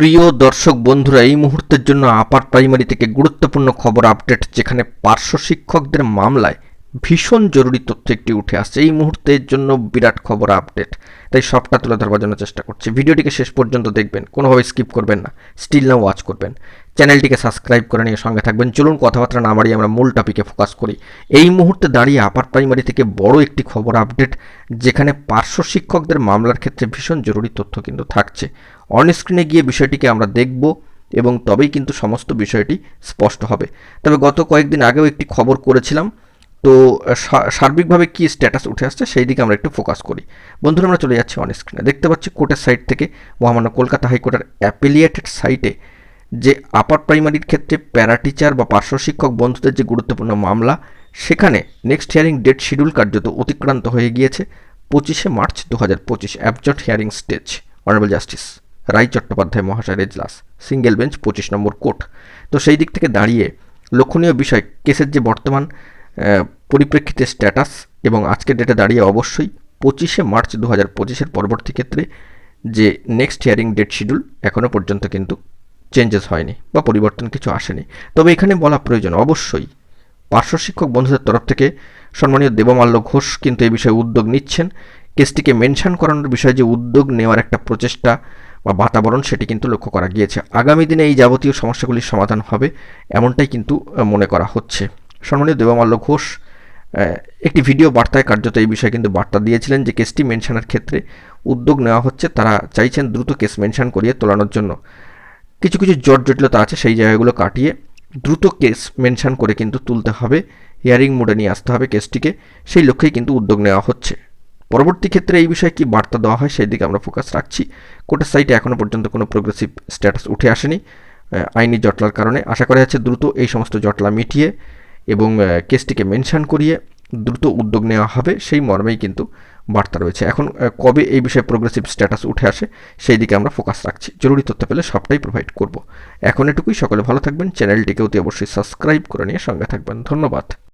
প্রিয় দর্শক বন্ধুরা, এই মুহূর্তের জন্য আপার প্রাইমারি থেকে গুরুত্বপূর্ণ খবর আপডেট যেখানে পার্শ্ব শিক্ষকদের মামলায় ভীষণ জরুরি তথ্য একটি উঠে আসছে। এই মুহূর্তের জন্য বিরাট খবর আপডেট। তাই সবটা তুলে ধরবার জন্য চেষ্টা করছি। ভিডিওটিকে শেষ পর্যন্ত দেখবেন। কোনোভাবে স্কিপ করবেন না। স্টিল না ওয়াচ করবেন। চ্যানেলটিকে সাবস্ক্রাইব করে নিয়ে সঙ্গে থাকবেন। চলুন কথাবার্তা না বাড়িয়ে আমরা মূল টপিকে ফোকাস করি। এই মুহূর্তে দাঁড়িয়ে আপার প্রাইমারি থেকে বড় একটি খবর আপডেট যেখানে পার্শ্ব শিক্ষকদের মামলার ক্ষেত্রে ভীষণ জরুরি তথ্য কিন্তু থাকছে। অনস্ক্রিনে গিয়ে বিষয়টিকে আমরা দেখব এবং তবেই কিন্তু সমস্ত বিষয়টি স্পষ্ট হবে। তবে গত কয়েকদিন আগেও একটি খবর করেছিলাম। তো সার্বিকভাবে কি স্ট্যাটাস উঠে আসছে সেই দিকে আমরা একটু ফোকাস করি। বন্ধুরা, আমরা চলে যাচ্ছি অন স্ক্রিনে দেখতে পাচ্ছি কোর্টের সাইট থেকে মহামান্য কলকাতা হাইকোর্টের অ্যাপিলিয়েটেড সাইটে যে আপার প্রাইমারির ক্ষেত্রে প্যারা টিচার বা পার্শ্ব শিক্ষক বন্ধুদের যে গুরুত্বপূর্ণ মামলা, সেখানে নেক্সট হিয়ারিং ডেট শিডিউল কার্যত অতিক্রান্ত হয়ে গিয়েছে পঁচিশে মার্চ দু হাজার পঁচিশ অ্যাবজট hearing stage honourable justice Rai Chattopadhyay মহাশয়ের এজলাস সিঙ্গেল বেঞ্চ পঁচিশ নম্বর কোর্ট তো সেই দিক থেকে দাঁড়িয়ে লক্ষণীয় বিষয়, কেসের যে বর্তমান পরিপ্রেক্ষিতে স্ট্যাটাস এবং আজকের ডেটে দাঁড়িয়ে অবশ্যই পঁচিশে মার্চ দু হাজার পঁচিশের পরবর্তী ক্ষেত্রে যে নেক্সট হিয়ারিং ডেট শিডিউল এখনও পর্যন্ত কিন্তু চেঞ্জেস হয়নি বা পরিবর্তন কিছু আসেনি। তবে এখানে বলা প্রয়োজন অবশ্যই পার্শ্ব শিক্ষক বন্ধুদের তরফ থেকে সম্মানীয় দেবমাল্য ঘোষ কিন্তু এই বিষয়ে উদ্যোগ নিচ্ছেন। কেসটিকে মেনশন করানোর বিষয়ে যে উদ্যোগ নেওয়ার একটা প্রচেষ্টা বা বাতাবরণ সেটি কিন্তু লক্ষ্য করা গিয়েছে। আগামী দিনে এই যাবতীয় সমস্যাগুলির সমাধান হবে এমনটাই কিন্তু মনে করা হচ্ছে। সম্মানীয় দেবমাল্য ঘোষ একটি ভিডিও বার্তায় কার্যত এই বিষয়ে কিন্তু বার্তা দিয়েছিলেন যে কেসটি মেনশনের ক্ষেত্রে উদ্যোগ নেওয়া হচ্ছে। তারা চাইছেন দ্রুত কেস মেনশন করিয়ে তোলানোর জন্য। কিছু কিছু জট জটিলতা আছে সেই জায়গাগুলো কাটিয়ে দ্রুত কেস মেনশন করে কিন্তু তুলতে হবে। হিয়ারিং মোডে নিয়ে আসতে হবে কেসটিকে। সেই লক্ষ্যেই কিন্তু উদ্যোগ নেওয়া হচ্ছে। পরবর্তী ক্ষেত্রে এই বিষয়ে কি বার্তা দেওয়া হয় সেই দিকে আমরা ফোকাস রাখছি। কোর্টের সাইটে এখনও পর্যন্ত কোনো প্রোগ্রেসিভ স্ট্যাটাস উঠে আসেনি আইনি জটলার কারণে। আশা করা যাচ্ছে দ্রুত এই সমস্ত জটলা মিটিয়ে এবং কেসটিকে মেনশান করিয়ে দ্রুত উদ্যোগ নেওয়া হবে, সেই মর্মেই কিন্তু বার্তা রয়েছে। এখন কবে এই বিষয়ে প্রোগ্রেসিভ স্ট্যাটাস উঠে আসে, সেই দিকে আমরা ফোকাস রাখছি। জরুরি তথ্য পেলে সবটাই প্রোভাইড করব। এখন এটুকুই, সকলে ভালো থাকবেন। চ্যানেলটিকে অতি অবশ্যই সাবস্ক্রাইব করে নিয়ে সঙ্গে থাকবেন। ধন্যবাদ।